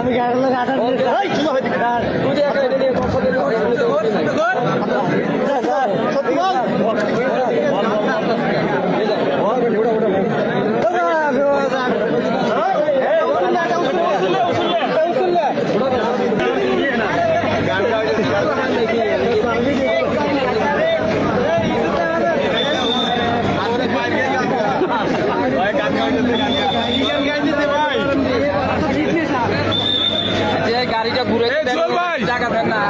আমি গাড়ি লাগে আটা তুমি একা এটা নিয়ে কথা দিলে যে গাড়িটা ঘুরে টাকা দেন না।